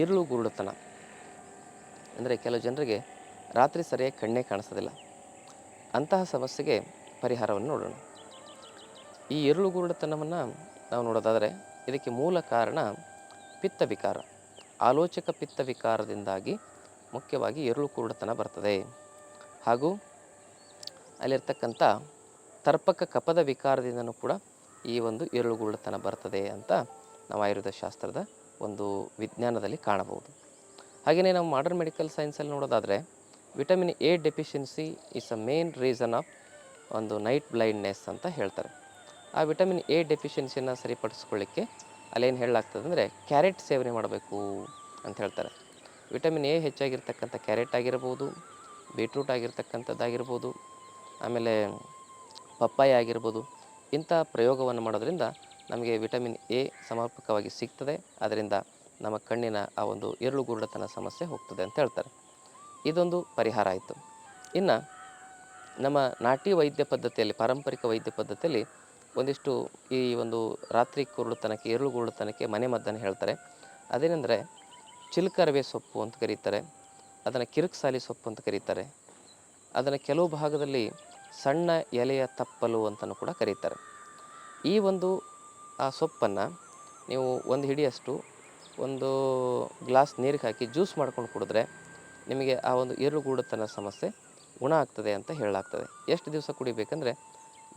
ಇರುಳು ಗುರುಡುತನ. ಅಂದರೆ ಕೆಲವು ಜನರಿಗೆ ರಾತ್ರಿ ಸರಿಯಾಗಿ ಕಣ್ಣೇ ಕಾಣಿಸೋದಿಲ್ಲ. ಅಂತಹ ಸಮಸ್ಯೆಗೆ ಪರಿಹಾರವನ್ನು ನೋಡೋಣ. ಈ ಇರುಳು ಗುರುಡತನವನ್ನು ನಾವು ನೋಡೋದಾದರೆ ಇದಕ್ಕೆ ಮೂಲ ಕಾರಣ ಪಿತ್ತ ವಿಕಾರ. ಆಲೋಚಕ ಪಿತ್ತ ವಿಕಾರದಿಂದಾಗಿ ಮುಖ್ಯವಾಗಿ ಇರುಳು ಕುರುಡತನ ಬರ್ತದೆ. ಹಾಗೂ ಅಲ್ಲಿರ್ತಕ್ಕಂಥ ತರ್ಪಕ ಕಪದ ವಿಕಾರದಿಂದನೂ ಕೂಡ ಈ ಒಂದು ಇರುಳುಗುರುಳುತನ ಬರ್ತದೆ ಅಂತ ನಾವು ಆಯುರ್ವೇದ ಶಾಸ್ತ್ರದ ಒಂದು ವಿಜ್ಞಾನದಲ್ಲಿ ಕಾಣಬಹುದು. ಹಾಗೆಯೇ ನಾವು ಮಾಡರ್ನ್ ಮೆಡಿಕಲ್ ಸೈನ್ಸಲ್ಲಿ ನೋಡೋದಾದರೆ vitamin A deficiency is a main reason of ಒಂದು ನೈಟ್ ಬ್ಲೈಂಡ್ನೆಸ್ ಅಂತ ಹೇಳ್ತಾರೆ. ಆ ವಿಟಮಿನ್ ಎ ಡೆಫಿಷಿಯನ್ಸಿಯನ್ನು ಸರಿಪಡಿಸ್ಕೊಳ್ಳಿಕ್ಕೆ ಅಲ್ಲೇನು ಹೇಳಲಾಗ್ತದೆ ಅಂದರೆ ಕ್ಯಾರೆಟ್ ಸೇವನೆ ಮಾಡಬೇಕು ಅಂತ ಹೇಳ್ತಾರೆ. ವಿಟಮಿನ್ ಎ ಹೆಚ್ಚಾಗಿರ್ತಕ್ಕಂಥ ಕ್ಯಾರೆಟ್ ಆಗಿರ್ಬೋದು ಬೀಟ್ರೂಟ್ ಆಗಿರ್ತಕ್ಕಂಥದ್ದಾಗಿರ್ಬೋದು, ಆಮೇಲೆ ಪಪ್ಪಾಯ ಆಗಿರ್ಬೋದು, ಇಂಥ ಪ್ರಯೋಗವನ್ನು ಮಾಡೋದ್ರಿಂದ ನಮಗೆ ವಿಟಮಿನ್ ಎ ಸಮರ್ಪಕವಾಗಿ ಸಿಗ್ತದೆ. ಅದರಿಂದ ನಮ್ಮ ಕಣ್ಣಿನ ಆ ಒಂದು ಎರಡು ಗುರುಡತನ ಸಮಸ್ಯೆ ಹೋಗ್ತದೆ ಅಂತ ಹೇಳ್ತಾರೆ. ಇದೊಂದು ಪರಿಹಾರ ಆಯಿತು. ಇನ್ನು ನಮ್ಮ ನಾಟಿ ವೈದ್ಯ ಪದ್ಧತಿಯಲ್ಲಿ, ಪಾರಂಪರಿಕ ವೈದ್ಯ ಪದ್ಧತಿಯಲ್ಲಿ ಒಂದಿಷ್ಟು ಈ ಒಂದು ರಾತ್ರಿ ಕುರುಳುತನಕ್ಕೆ ಎರಳು ಗುರುಳುತನಕ್ಕೆ ಮನೆ ಮದ್ದನ್ನು ಹೇಳ್ತಾರೆ. ಅದೇನೆಂದರೆ ಚಿಲ್ಕರವೆ ಸೊಪ್ಪು ಅಂತ ಕರೀತಾರೆ. ಅದನ್ನು ಕಿರುಕ್ಸಾಲಿ ಸೊಪ್ಪು ಅಂತ ಕರೀತಾರೆ. ಅದನ್ನು ಕೆಲವು ಭಾಗದಲ್ಲಿ ಸಣ್ಣ ಎಲೆಯ ತಪ್ಪಲು ಅಂತಲೂ ಕೂಡ ಕರೀತಾರೆ. ಈ ಒಂದು ಆ ಸೊಪ್ಪನ್ನು ನೀವು ಒಂದು ಹಿಡಿಯಷ್ಟು ಒಂದು ಗ್ಲಾಸ್ ನೀರಿಗೆ ಹಾಕಿ ಜ್ಯೂಸ್ ಮಾಡ್ಕೊಂಡು ಕುಡಿದ್ರೆ ನಿಮಗೆ ಆ ಒಂದು ಇರುಳುಗೂಡುತನ ಸಮಸ್ಯೆ ಗುಣ ಆಗ್ತದೆ ಅಂತ ಹೇಳಲಾಗ್ತದೆ. ಎಷ್ಟು ದಿವಸ ಕುಡಿಬೇಕಂದ್ರೆ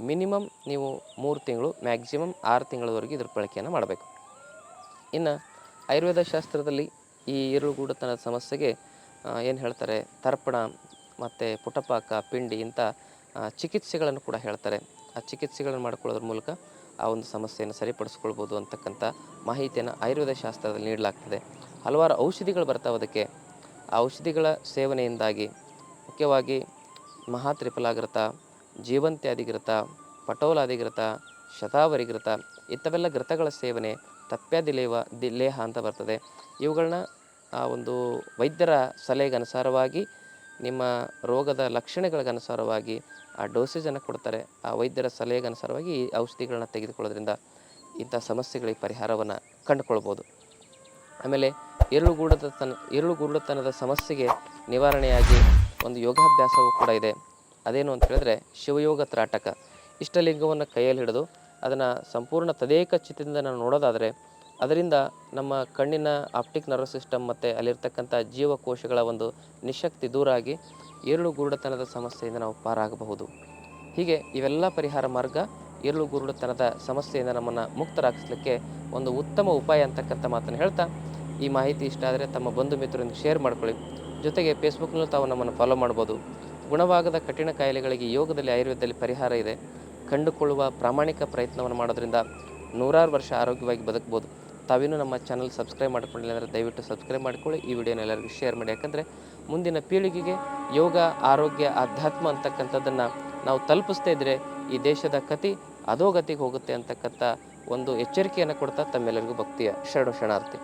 ಮಿನಿಮಮ್ ನೀವು ಮೂರು ತಿಂಗಳು, ಮ್ಯಾಕ್ಸಿಮಮ್ ಆರು ತಿಂಗಳವರೆಗೆ ಇದ್ರ ಬಳಕೆಯನ್ನು ಮಾಡಬೇಕು. ಇನ್ನು ಆಯುರ್ವೇದ ಶಾಸ್ತ್ರದಲ್ಲಿ ಈ ಗೂಡತನದ ಸಮಸ್ಯೆಗೆ ಏನು ಹೇಳ್ತಾರೆ, ತರ್ಪಣ ಮತ್ತು ಪುಟಪಾಕ, ಪಿಂಡಿ ಇಂಥ ಚಿಕಿತ್ಸೆಗಳನ್ನು ಕೂಡ ಹೇಳ್ತಾರೆ. ಆ ಚಿಕಿತ್ಸೆಗಳನ್ನು ಮಾಡ್ಕೊಳ್ಳೋದ್ರ ಮೂಲಕ ಆ ಒಂದು ಸಮಸ್ಯೆಯನ್ನು ಸರಿಪಡಿಸ್ಕೊಳ್ಬೋದು ಅಂತಕ್ಕಂಥ ಮಾಹಿತಿಯನ್ನು ಆಯುರ್ವೇದ ಶಾಸ್ತ್ರದಲ್ಲಿ ನೀಡಲಾಗ್ತದೆ. ಹಲವಾರು ಔಷಧಿಗಳು ಬರ್ತಾವೆ ಅದಕ್ಕೆ. ಆ ಔಷಧಿಗಳ ಸೇವನೆಯಿಂದಾಗಿ ಮುಖ್ಯವಾಗಿ ಮಹಾತ್ರಿಫಲಾಗೃತ ಜೀವಂತ್ಯಾದಿಗೃತ ಪಟೋಲಾದಿಗೃತ ಶತಾವರಿಗೃತ ಇಂಥವೆಲ್ಲ ಗ್ರತಗಳ ಸೇವನೆ ತಪ್ಪ್ಯಾದಿಲೇವ ದಿಲೇಹ ಅಂತ ಬರ್ತದೆ. ಇವುಗಳನ್ನ ಆ ಒಂದು ವೈದ್ಯರ ಸಲಹೆಗೆ ಅನುಸಾರವಾಗಿ ನಿಮ್ಮ ರೋಗದ ಲಕ್ಷಣಗಳಿಗನುಸಾರವಾಗಿ ಆ ಡೋಸೇಜನ್ನು ಕೊಡ್ತಾರೆ, ಆ ವೈದ್ಯರ ಸಲಹೆಗೆ ಅನುಸಾರವಾಗಿ ಈ ಔಷಧಿಗಳನ್ನ ತೆಗೆದುಕೊಳ್ಳೋದ್ರಿಂದ ಇಂಥ ಸಮಸ್ಯೆಗಳಿಗೆ ಪರಿಹಾರವನ್ನು ಕಂಡುಕೊಳ್ಬೋದು. ಆಮೇಲೆ ಇರುಳುಗೂಡತನ ಗುರುಡತನದ ಸಮಸ್ಯೆಗೆ ನಿವಾರಣೆಯಾಗಿ ಒಂದು ಯೋಗಾಭ್ಯಾಸವೂ ಕೂಡ ಇದೆ. ಅದೇನು ಅಂತ ಹೇಳಿದ್ರೆ ಶಿವಯೋಗ ತ್ರಾಟಕ. ಇಷ್ಟಲಿಂಗವನ್ನು ಕೈಯಲ್ಲಿ ಹಿಡಿದು ಅದನ್ನು ಸಂಪೂರ್ಣ ತದೇಕ ಚಿತ್ತದಿಂದ ನಾವು ನೋಡೋದಾದರೆ ಅದರಿಂದ ನಮ್ಮ ಕಣ್ಣಿನ ಆಪ್ಟಿಕ್ ನರ್ವ್ ಸಿಸ್ಟಮ್ ಮತ್ತು ಅಲ್ಲಿರ್ತಕ್ಕಂಥ ಜೀವಕೋಶಗಳ ಒಂದು ನಿಶಕ್ತಿ ದೂರಾಗಿ ಏರುಳು ಗುರುಡತನದ ಸಮಸ್ಯೆಯಿಂದ ನಾವು ಪಾರಾಗಬಹುದು. ಹೀಗೆ ಇವೆಲ್ಲ ಪರಿಹಾರ ಮಾರ್ಗ ಏರುಳು ಗುರುಡತನದ ಸಮಸ್ಯೆಯಿಂದ ನಮ್ಮನ್ನು ಮುಕ್ತರಾಗಿಸ್ಲಿಕ್ಕೆ ಒಂದು ಉತ್ತಮ ಉಪಾಯ ಅಂತಕ್ಕಂಥ ಮಾತನ್ನು ಹೇಳ್ತಾ, ಈ ಮಾಹಿತಿ ಇಷ್ಟ ಆದರೆ ತಮ್ಮ ಬಂಧು ಮಿತ್ರರೊಂದಿಗೆ ಶೇರ್ ಮಾಡ್ಕೊಳ್ಳಿ. ಜೊತೆಗೆ ಫೇಸ್ಬುಕ್ನಲ್ಲೂ ತಾವು ನಮ್ಮನ್ನು ಫಾಲೋ ಮಾಡ್ಬೋದು. ಗುಣವಾಗದ ಕಠಿಣ ಕಾಯಿಲೆಗಳಿಗೆ ಯೋಗದಲ್ಲಿ ಆಯುರ್ವೇದದಲ್ಲಿ ಪರಿಹಾರ ಇದೆ. ಕಂಡುಕೊಳ್ಳುವ ಪ್ರಾಮಾಣಿಕ ಪ್ರಯತ್ನವನ್ನು ಮಾಡೋದ್ರಿಂದ ನೂರಾರು ವರ್ಷ ಆರೋಗ್ಯವಾಗಿ ಬದುಕ್ಬೋದು. ತಾವಿನ್ನೂ ನಮ್ಮ ಚಾನಲ್ ಸಬ್ಸ್ಕ್ರೈಬ್ ಮಾಡ್ಕೊಂಡಿಲ್ಲ ಅಂದರೆ ದಯವಿಟ್ಟು ಸಬ್ಸ್ಕ್ರೈಬ್ ಮಾಡ್ಕೊಳ್ಳಿ. ಈ ವಿಡಿಯೋನ ಎಲ್ಲರಿಗೂ ಶೇರ್ ಮಾಡಿ. ಯಾಕಂದರೆ ಮುಂದಿನ ಪೀಳಿಗೆಗೆ ಯೋಗ, ಆರೋಗ್ಯ ಆಧ್ಯಾತ್ಮ ಅಂತಕ್ಕಂಥದ್ದನ್ನು ನಾವು ತಲುಪಿಸ್ತಾ ಇದ್ದರೆ ಈ ದೇಶದ ಕತಿ ಅಧೋಗತಿಗೆ ಹೋಗುತ್ತೆ ಅಂತಕ್ಕಂಥ ಒಂದು ಎಚ್ಚರಿಕೆಯನ್ನು ಕೊಡ್ತಾ ತಮ್ಮೆಲ್ಲರಿಗೂ ಭಕ್ತಿಯ ಶರಣು ಶರಣಾರ್ಥಿ.